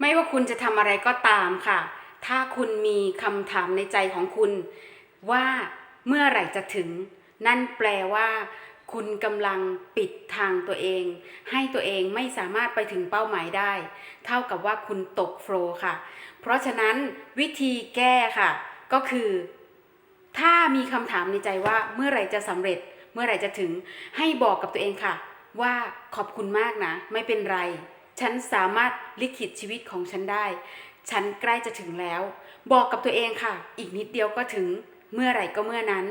ไม่ว่าคุณจะทำอะไรก็ตามค่ะ ถ้าคุณมีคำถามในใจของคุณว่าเมื่อไหร่จะถึง นั่นแปลว่า คุณกำลังปิดทางตัวเอง ให้ตัวเองไม่สามารถไปถึงเป้าหมายได้ เท่ากับว่าคุณตกโฟล์ค่ะ เพราะฉะนั้นวิธีแก้ค่ะ ก็คือ ถ้ามีคำถามในใจว่าเมื่อไหร่จะสำเร็จ เมื่อไหร่จะถึง ให้บอกกับตัวเองค่ะ ว่าขอบคุณมากนะ ไม่เป็นไร ฉันสามารถลิขิตชีวิตของฉันได้ ฉันใกล้จะถึงแล้ว บอกกับตัวเองค่ะ อีกนิดเดียวก็ถึงเมื่อไหร่ก็เมื่อนั้น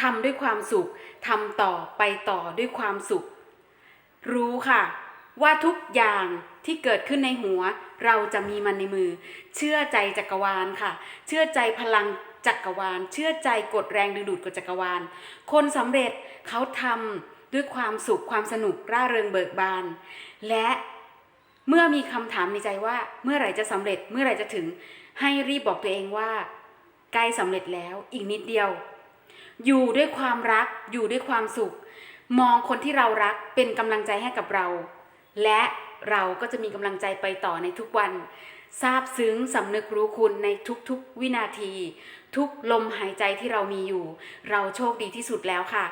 ทำด้วยความสุขทำต่อไปต่อด้วยความสุข รู้ค่ะ ว่าทุกอย่างที่เกิดขึ้นในหัว เราจะมีมันในมือ เชื่อใจจักรวาลค่ะ เชื่อใจพลังจักรวาล เชื่อใจกดแรงดึงดูดกดจักรวาล คนสำเร็จเขาทำด้วยความสุขความสนุกร่าเริงเบิกบาน และ เมื่อมีคำถามในใจว่าเมื่อไหร่จะสำเร็จเมื่อไหร่จะถึง ให้รีบบอกตัวเองว่าใกล้สำเร็จแล้วอีกนิดเดียว อยู่ด้วยความรักอยู่ด้วยความสุข มองคนที่เรารักเป็นกำลังใจให้กับเรา และเราก็จะมีกำลังใจไปต่อในทุกวันซาบซึ้งสำนึกรู้คุณในทุกๆวินาที ทุกลมหายใจที่เรามีอยู่ เราโชคดีที่สุดแล้วค่ะ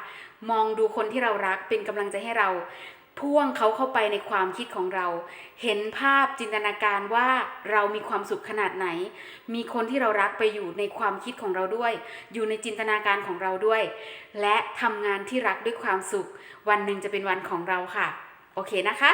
มองดูคนที่เรารักเป็นกำลังใจให้เรา พ่วงเขาเข้าไปในความคิดของเรา เห็นภาพจินตนาการว่าเรามีความสุขขนาดไหน มีคนที่เรารักไปอยู่ในความคิดของเราด้วย อยู่ในจินตนาการของเราด้วย และทำงานที่รักด้วยความสุข วันหนึ่งจะเป็นวันของเราค่ะ โอเคนะคะ